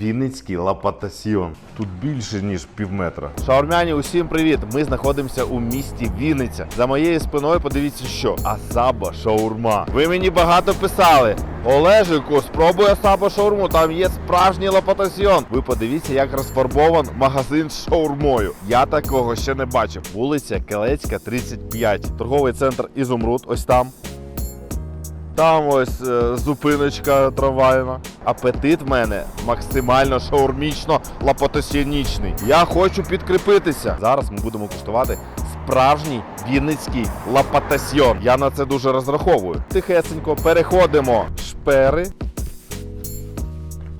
Вінницький лапатасіон. Тут більше ніж пів метра. Шаурмяні, усім привіт! Ми знаходимося у місті Вінниця. За моєю спиною подивіться, що Асаба шаурма. Ви мені багато писали. Олежику, спробуй Асаба шаурму. Там є справжній лапатасіон. Ви подивіться, як розфарбован магазин з шаурмою. Я такого ще не бачив. Вулиця Келецька, 35. Торговий центр Ізумруд. Ось там. Там ось е, зупиночка трамвайна. Апетит в мене максимально шаурмічно лапотосінічний. Я хочу підкріпитися. Зараз ми будемо куштувати справжній вінницький лапотасьйон. Я на це дуже розраховую. Тихесенько переходимо. Шпери.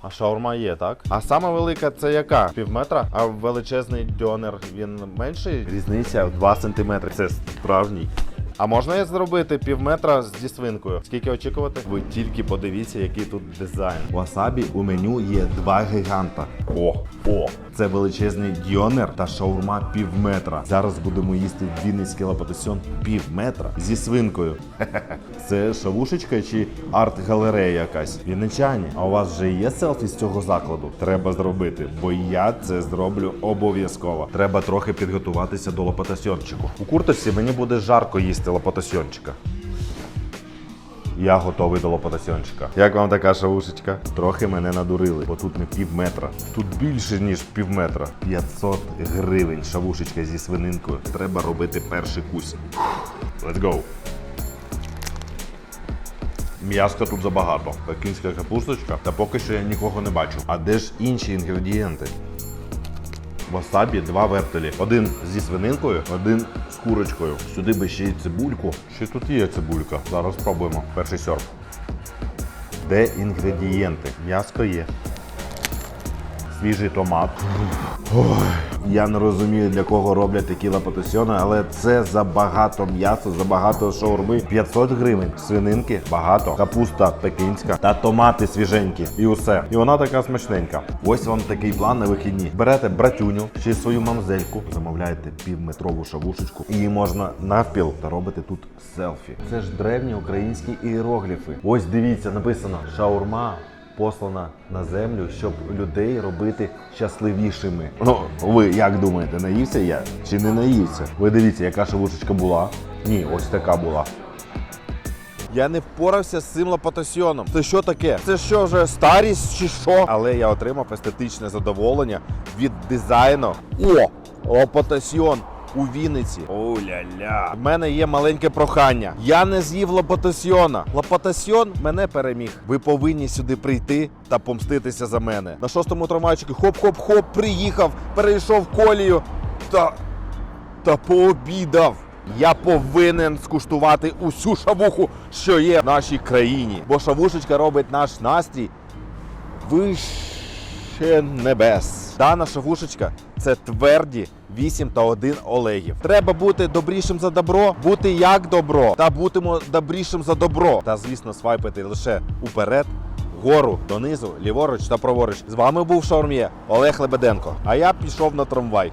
А шаурма є, так? А сама велика це яка? Пів метра? А величезний дьонер він менший? Різниця в 2 см. Це справжній. А можна я зробити пів метра зі свинкою? Скільки очікувати? Ви тільки подивіться, який тут дизайн. У Асабі у меню є два гіганта. О, о! Це величезний діонер та шаурма пів метра. Зараз будемо їсти вінницький лапотосьон пів метра зі свинкою. Хе-хе-хе. Це шавушечка чи арт-галерея якась? Вінничані, а у вас вже є селфі з цього закладу? Треба зробити, бо я це зроблю обов'язково. Треба трохи підготуватися до лопатасьончику. У курточці мені буде жарко їсти лопатасьончика. Я готовий до лопатасьончика. Як вам така шавушечка? Трохи мене надурили, бо тут не пів метра. Тут більше, ніж пів метра. 500 гривень шавушечка зі свининкою. Треба робити перший кусь. Let's go. М'яска тут забагато. Пекінська капусточка, та поки що я нікого не бачу. А де ж інші інгредієнти? Васабі два вертелі. Один зі свининкою, один з курочкою. Сюди би ще й цибульку. Ще тут є цибулька. Зараз спробуємо. Перший сьорб. Де інгредієнти? М'яско є. Свіжий томат. Я не розумію, для кого роблять такі лапотосьони, але це забагато м'яса, забагато шаурми. 500 гривень. Свининки багато, капуста пекінська та томати свіженькі. І усе. І вона така смачненька. Ось вам такий план на вихідні. Берете братюню чи свою мамзельку, замовляєте півметрову шавушечку. Її можна навпіл та робите тут селфі. Це ж древні українські іерогліфи. Ось дивіться, написано шаурма послана на землю, щоб людей робити щасливішими. Ну, ви як думаєте, наївся я чи не наївся? Ви дивіться, яка шавушечка була. Ні, ось така була. Я не впорався з цим лопатосьйоном. Це що таке? Це що вже старість чи що? Але я отримав естетичне задоволення від дизайну. О! Лопатосьйон у Вінниці. О-ля-ля. В мене є маленьке прохання. Я не з'їв лопатосьйона. Лопатосьйон мене переміг. Ви повинні сюди прийти та помститися за мене. На шостому трамвайчику хоп-хоп-хоп, приїхав, перейшов колію та та пообідав. Я повинен скуштувати усю шавуху, що є в нашій країні. Бо шавушечка робить наш настрій вище небес. Дана шавушечка це тверді 8 та 1 олегів. Треба бути добрішим за добро, бути як добро, та бутимо добрішим за добро. Та звісно, свайпити лише уперед. Гору донизу, ліворуч та праворуч. З вами був Шаурмє Олег Лебеденко. А я пішов на трамвай.